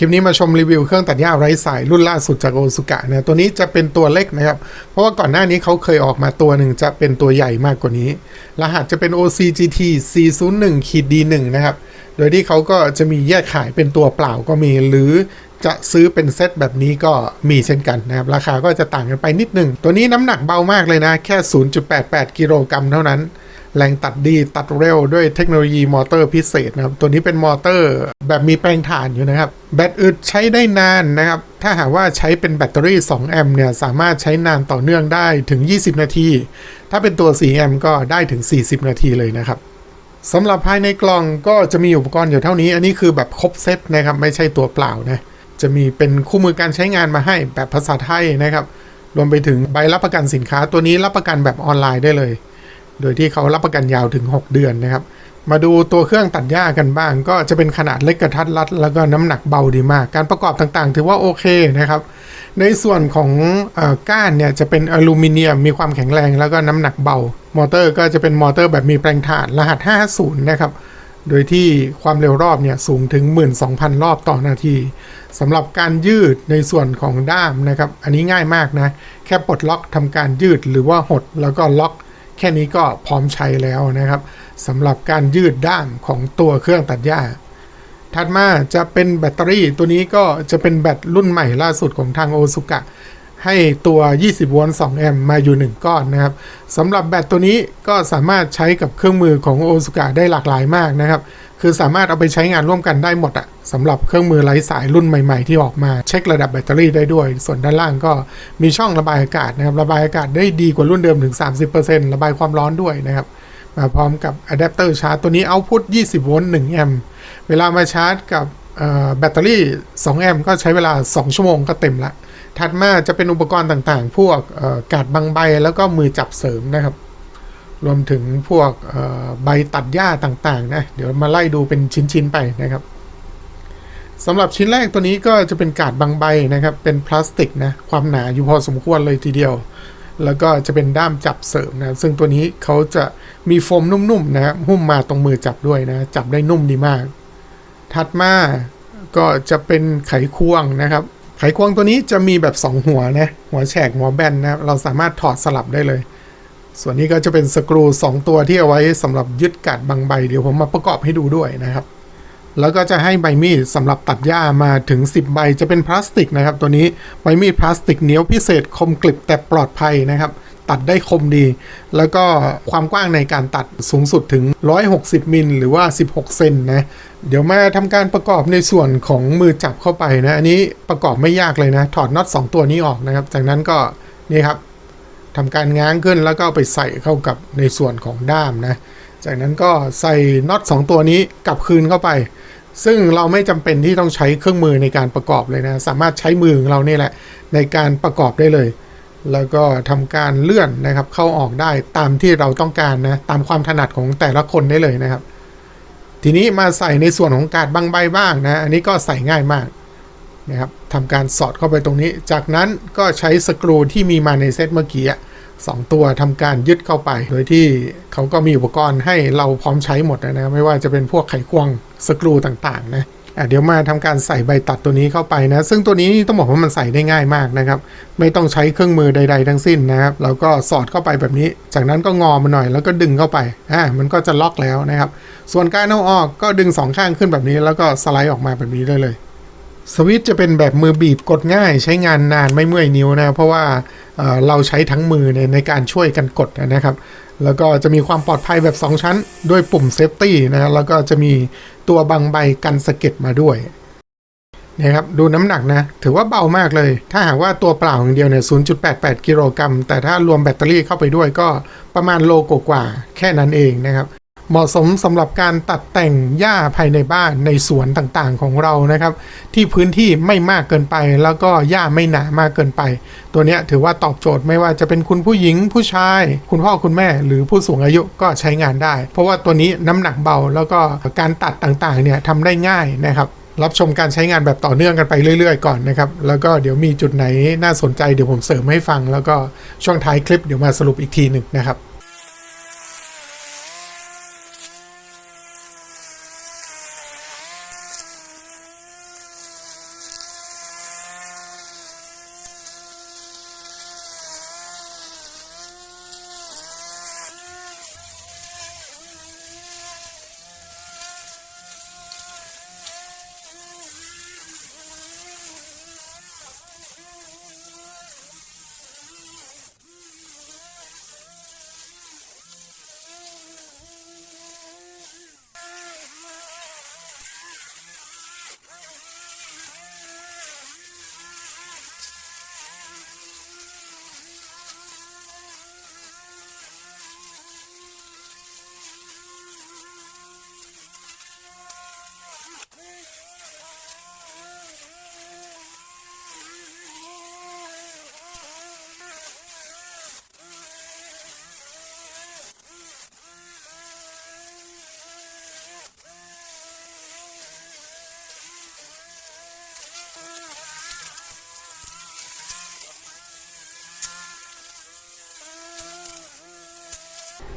คลิปนี้มาชมรีวิวเครื่องตัดหญ้าไร้สายรุ่นล่าสุดจากโอซุกะนะตัวนี้จะเป็นตัวเล็กนะครับ เพราะว่าก่อนหน้านี้เขาเคยออกมาตัวหนึ่งจะเป็นตัวใหญ่มากกว่านี้ รหัสจะเป็น OCGT 401ขีด D1 นะครับ โดยที่เขาก็จะมีแยกขายเป็นตัวเปล่าก็มี หรือจะซื้อเป็นเซตแบบนี้ก็มีเช่นกันนะครับ ราคาก็จะต่างกันไปนิดหนึ่ง ตัวนี้น้ำหนักเบามากเลยนะ แค่ 0.88 กิโลกรัมเท่านั้น แรงตัดดีตัดเร็วด้วยเทคโนโลยีมอเตอร์พิเศษนะครับ ตัวนี้เป็นมอเตอร์แบบมีแปลงถ่านอยู่นะครับ แบตอึดใช้ได้นานนะครับ ถ้าหากว่าใช้เป็นแบตเตอรี่ 2 แอมป์เนี่ย สามารถใช้นานต่อเนื่องได้ถึง 20 นาที ถ้าเป็นตัว 4 แอมป์ก็ได้ถึง 40 นาทีเลยนะครับสำหรับภายในกล่องก็จะมีอุปกรณ์อยู่เท่านี้ อันนี้คือแบบครบเซตนะครับ ไม่ใช่ตัวเปล่านะ จะมีเป็นคู่มือการใช้งานมาให้แบบภาษาไทยนะครับ รวมไปถึงใบรับประกันสินค้าตัวนี้รับประกันแบบออนไลน์ได้เลย โดยที่เขารับประกันยาวถึง 6 เดือนนะครับ มาดูตัวเครื่องตัดหญ้ากันบ้าง ก็จะเป็นขนาดเล็กกระทัดรัด แล้วก็น้ำหนักเบาดีมาก การประกอบต่างๆ ถือว่าโอเคนะครับ ในส่วนของอก้านเนี่ยจะเป็นอลูมิเนียมมีความแข็งแรงแล้วก็น้ำหนักเบา มอเตอร์ก็จะเป็นมอเตอร์แบบมีแปลงถ่านรหัส 50 นะครับโดยที่ความเร็วรอบเนี่ยสูงถึง 12,000 รอบต่อนาทีสำหรับการยืดในส่วนของด้ามนะครับ อันนี้ง่ายมากนะ แค่ปลดล็อกทำการยืดหรือว่าหดแล้วก็ล็อก แค่นี้ก็พร้อมใช้แล้วนะครับสำหรับการยืดด้ามของตัวเครื่องตัดหญ้า ถัดมาจะเป็นแบตเตอรี่ตัวนี้ก็จะเป็นแบตรุ่นใหม่ล่าสุดของทางโอซุกะ ให้ตัว 20 โวลต์ 2 แอมป์มาอยู่ 1 ก้อนนะครับสำหรับแบตตัวนี้ก็สามารถใช้กับเครื่องมือของโอซุกะได้หลากหลายมากนะครับ คือสามารถเอาไปใช้งานร่วมกันได้หมดอะสำหรับเครื่องมือไร้สายรุ่นใหม่ๆ ที่ออกมาเช็คระดับแบตเตอรี่ได้ด้วย ส่วนด้านล่างก็มีช่องระบายอากาศนะครับ ระบายอากาศได้ดีกว่ารุ่นเดิมถึง 30%ระบายความร้อนด้วยนะครับ มาพร้อมกับอะแดปเตอร์ชาร์จตัวนี้เอาพุท20 โวลต์ 1 แอมป์ เวลามาชาร์จกับแบตเตอรี่ 2 แอมป์ก็ใช้เวลา 2 ชั่วโมงก็เต็มละ ถัดมาจะเป็นอุปกรณ์ต่างๆ พวกกาดบางใบแล้วก็มือจับเสริมนะครับ รวมถึงพวกใบตัดหญ้าต่างๆนะเดี๋ยวมาไล่ดูเป็นชิ้นๆไปนะครับสำหรับชิ้นแรกตัวนี้ก็จะเป็นกาดบางใบนะครับ เป็นพลาสติกนะความหนาอยู่พอสมควรเลยทีเดียว แล้วก็จะเป็นด้ามจับเสริมนะซึ่งตัวนี้เขาจะมีโฟมนุ่มๆนะครับหุ้มมาตรงมือจับด้วยนะจับได้นุ่มดีมาก ถัดมาก็จะเป็นไขควงนะครับ ไขควงตัวนี้จะมีแบบ 2 หัวนะ หัวแฉกหัวแบนนะเราสามารถถอดสลับได้เลย ส่วนนี้ก็จะเป็นสกรู 2 ตัวที่เอาไว้สำหรับยึดกัดบางใบ เดี๋ยวผมมาประกอบให้ดูด้วยนะครับ แล้วก็จะให้ใบมีดสำหรับตัดหญ้ามาถึง 10 ใบจะเป็นพลาสติกนะครับ ตัวนี้ใบมีดพลาสติกเหนียวพิเศษคมกริบแต่ปลอดภัยนะครับ ตัดได้คมดี แล้วก็ความกว้างในการตัดสูงสุดถึง 160 มิลหรือว่า 16 เซนนะ เดี๋ยวมาทำการประกอบในส่วนของมือจับเข้าไปนะ อันนี้ประกอบไม่ยากเลยนะ ถอดน็อต2 ตัวนี้ออกนะครับ จากนั้นก็นี่ครับทำการง้างขึ้นแล้วก็ไปใส่เข้ากับในส่วนของด้ามนะ จากนั้นก็ใส่น็อต2 ตัวนี้กลับคืนเข้าไป ซึ่งเราไม่จำเป็นที่ต้องใช้เครื่องมือในการประกอบเลยนะ สามารถใช้มือของเราเนี่แหละในการประกอบได้เลย แล้วก็ทำการเลื่อนนะครับ เข้าออกได้ตามที่เราต้องการนะ ตามความถนัดของแต่ละคนได้เลยนะครับ ทีนี้มาใส่ในส่วนของการดบางใบบ้างนะ อันนี้ก็ใส่ง่ายมากนะครับทำการสอดเข้าไปตรงนี้ จากนั้นก็ใช้สกรูที่มีมาในเซตเมื่อกี้สองตัวทำการยึดเข้าไป โดยที่เขาก็มีอุปกรณ์ให้เราพร้อมใช้หมดนะ ไม่ว่าจะเป็นพวกไขควงสกรูต่างๆนะ เดี๋ยวมาทำการใส่ใบตัดตัวนี้เข้าไปนะ ซึ่งตัวนี้ต้องบอกว่ามันใส่ได้ง่ายมากนะครับ ไม่ต้องใช้เครื่องมือใด ๆ ทั้งสิ้นนะครับ แล้วก็สอดเข้าไปแบบนี้ จากนั้นก็งอมาหน่อยแล้วก็ดึงเข้าไป อ่า มันก็จะล็อกแล้วนะครับ ส่วนการเอาออกก็ดึงสองข้างขึ้นแบบนี้ แล้วก็สไลด์ออกมาแบบนี้ได้เลย สวิตช์จะเป็นแบบมือบีบกดง่าย ใช้งานนานไม่เมื่อยนิ้วนะ เพราะว่าเเราใช้ทั้งมือในในการช่วยกันกดนะครับแล้วก็จะมีความปลอดภัยแบบ 2 ชั้น ด้วยปุ่มเซฟตี้นะแล้วก็จะมี ตัวบางใบกันสะเก็ดมาด้วยนะครับดูน้ำหนักนะ ถือว่าเบามากเลย ถ้าหากว่าตัวเปล่าอย่างเดียวเนี่ย 0.88 กิโลกรัม แต่ถ้ารวมแบตเตอรี่เข้าไปด้วยก็ประมาณโลกว่าแค่นั้นเองนะครับ เหมาะสมสำหรับการตัดแต่งหญ้าภายในบ้านในสวนต่างๆของเรานะครับ ที่พื้นที่ไม่มากเกินไป แล้วก็หญ้าไม่หนามากเกินไป ตัวนี้ถือว่าตอบโจทย์ไม่ว่าจะเป็นคุณผู้หญิงผู้ชาย คุณพ่อคุณแม่ หรือผู้สูงอายุก็ใช้งานได้ เพราะว่าตัวนี้น้ำหนักเบาแล้วก็การตัดต่างๆเนี่ยทำได้ง่ายนะครับรับชมการใช้งานแบบต่อเนื่องกันไปเรื่อย ๆ ก่อนนะครับ แล้วก็เดี๋ยวมีจุดไหนน่าสนใจเดี๋ยวผมเสริมให้ฟัง แล้วก็ช่วงท้ายคลิปเดี๋ยวมาสรุปอีกทีหนึ่งนะครับ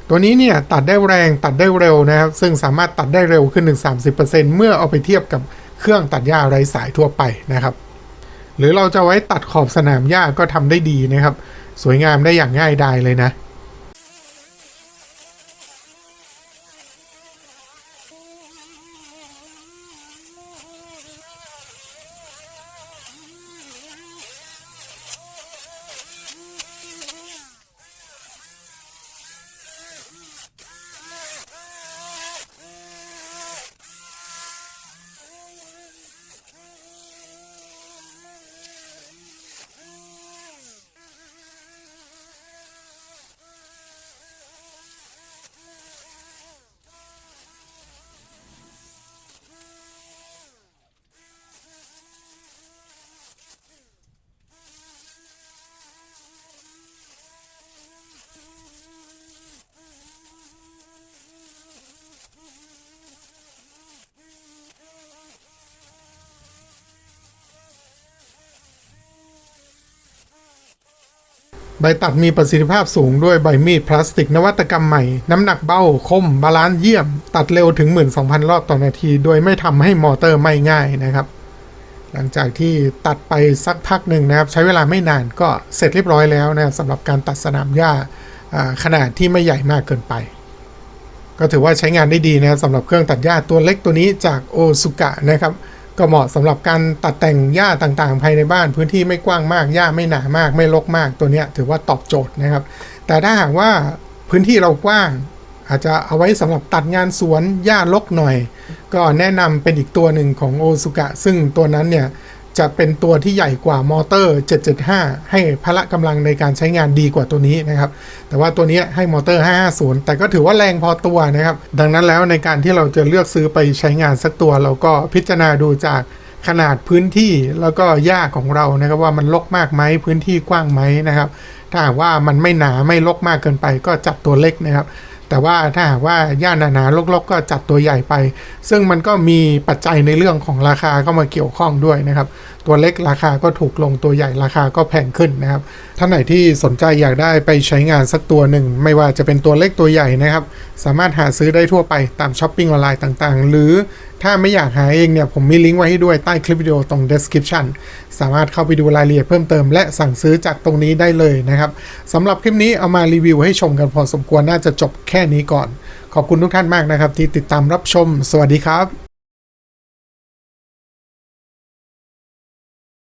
ตัวนี้เนี่ยตัดได้แรงตัดได้เร็วนะครับ ซึ่งสามารถตัดได้เร็วขึ้นถึง30%เมื่อเอาไปเทียบกับเครื่องตัดหญ้าไร้สายทั่วไปนะครับ หรือเราจะไว้ตัดขอบสนามหญ้าก็ทำได้ดีนะครับ สวยงามได้อย่างง่ายดายเลยนะ ใบตัดมีประสิทธิภาพสูงด้วยใบมีดพลาสติกนวัตกรรมใหม่ น้ำหนักเบาคม บาลานซ์เยี่ยม ตัดเร็วถึง 12,000 รอบต่อนาที โดยไม่ทำให้มอเตอร์ไหม่ง่ายนะครับ หลังจากที่ตัดไปสักพักหนึ่งนะครับ ใช้เวลาไม่นานก็เสร็จเรียบร้อยแล้วนะสำหรับการตัดสนามหญ้าอ่าขนาดที่ไม่ใหญ่มากเกินไป ก็ถือว่าใช้งานได้ดีนะครับสำหรับเครื่องตัดหญ้าตัวเล็กตัวนี้จากโอซุกะนะครับ ก็เหมาะสำหรับการตัดแต่งหญ้าต่างๆ ภายในบ้านพื้นที่ไม่กว้างมากหญ้าไม่หนามาก ไม่รกมากตัวนี้ถือว่าตอบโจทย์นะครับ แต่ถ้าหากว่าพื้นที่เรากว้าง อาจจะเอาไว้สำหรับตัดงานสวนหญ้ารกหน่อย ก็แนะนำเป็นอีกตัวหนึ่งของโอซุกะซึ่งตัวนั้นเนี่ย จะเป็นตัวที่ใหญ่กว่ามอเตอร์ 775 ให้พละกำลังในการใช้งานดีกว่าตัวนี้นะครับ แต่ว่าตัวนี้ให้มอเตอร์ 550 แต่ก็ถือว่าแรงพอตัวนะครับ ดังนั้นแล้วในการที่เราจะเลือกซื้อไปใช้งานสักตัว เราก็พิจารณาดูจากขนาดพื้นที่แล้วก็หญ้าของเรานะครับว่ามันรกมากไหมพื้นที่กว้างไหมนะครับ ถ้าหากว่ามันไม่หนาไม่รกมากเกินไปก็จัดตัวเล็กนะครับ แต่ว่าถ้าหากว่าย่านหนาๆลกๆ ก็จัดตัวใหญ่ไป ซึ่งมันก็มีปัจจัยในเรื่องของราคาเข้ามาเกี่ยวข้องด้วยนะครับ ตัวเล็กราคาก็ถูกลงตัวใหญ่ราคาก็แพงขึ้นนะครับท่านไหนที่สนใจอยากได้ไปใช้งานสักตัวหนึ่ง ไม่ว่าจะเป็นตัวเล็กตัวใหญ่นะครับ สามารถหาซื้อได้ทั่วไปตามช้อปปิ้งออนไลน์ต่างๆ หรือถ้าไม่อยากหาเองเนี่ย ผมมีลิงก์ไว้ให้ด้วยใต้คลิปวิดีโอตรง description สามารถเข้าไปดูรายละเอียดเพิ่มเติมและสั่งซื้อจากตรงนี้ได้เลยนะครับสำหรับคลิปนี้เอามารีวิวให้ชมกันพอสมควรน่าจะจบแค่นี้ก่อน ขอบคุณทุกท่านมากนะครับ ที่ติดตามรับชม สวัสดีครับ